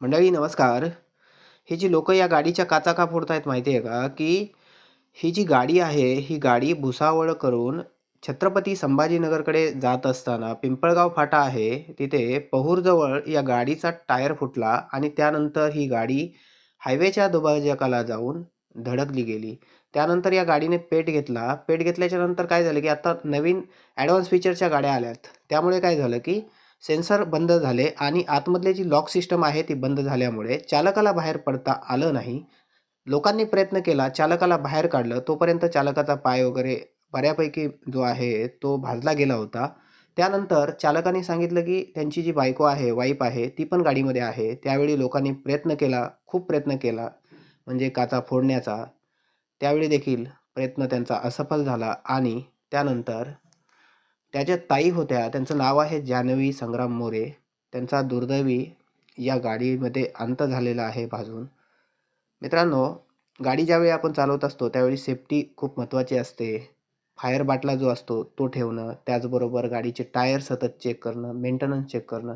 मंडळी नमस्कार. ही जी लोकं या गाडीच्या काचा का फोडतायत माहिती आहे का? की ही जी गाडी आहे, ही गाडी भुसावळ करून छत्रपती संभाजीनगरकडे जात असताना पिंपळगाव फाटा आहे, तिथे पहूरजवळ या गाडीचा टायर फुटला आणि त्यानंतर ही गाडी हायवेच्या दुभाजकाला जाऊन धडकली गेली. त्यानंतर या गाडीने पेट घेतला. पेट घेतल्याच्यानंतर काय झालं, की आता नवीन ॲडव्हान्स फीचरच्या गाड्या आल्यात. त्यामुळे काय झालं, की सेन्सर बंद झाले आणि आतमधले जी लॉक सिस्टम आहे ती बंद झाल्यामुळे चालकाला बाहेर पडता आलं नाही. लोकांनी प्रयत्न केला, चालकाला बाहेर काढलं. तोपर्यंत चालकाचा पाय वगैरे बऱ्यापैकी जो आहे तो भाजला गेला होता. त्यानंतर चालकाने सांगितलं, की त्यांची जी बायको आहे, वाईफ आहे, ती पण गाडीमध्ये आहे. त्यावेळी लोकांनी प्रयत्न केला, खूप प्रयत्न केला म्हणजे काचा फोडण्याचा. त्यावेळी देखील प्रयत्न त्यांचा असफल झाला आणि त्यानंतर त्याच्या ताई होत्या, त्यांचं नाव आहे जान्हवी संग्राम मोरे. त्यांचा दुर्दैवी या गाडीमध्ये अंत झालेला आहे भाजून. मित्रांनो, गाडी ज्यावेळी आपण चालवत असतो, त्यावेळी सेफ्टी खूप महत्त्वाची असते. फायर बाटला जो असतो तो ठेवणं, त्याचबरोबर गाडीचे टायर सतत चेक करणं, मेंटेनन्स चेक करणं,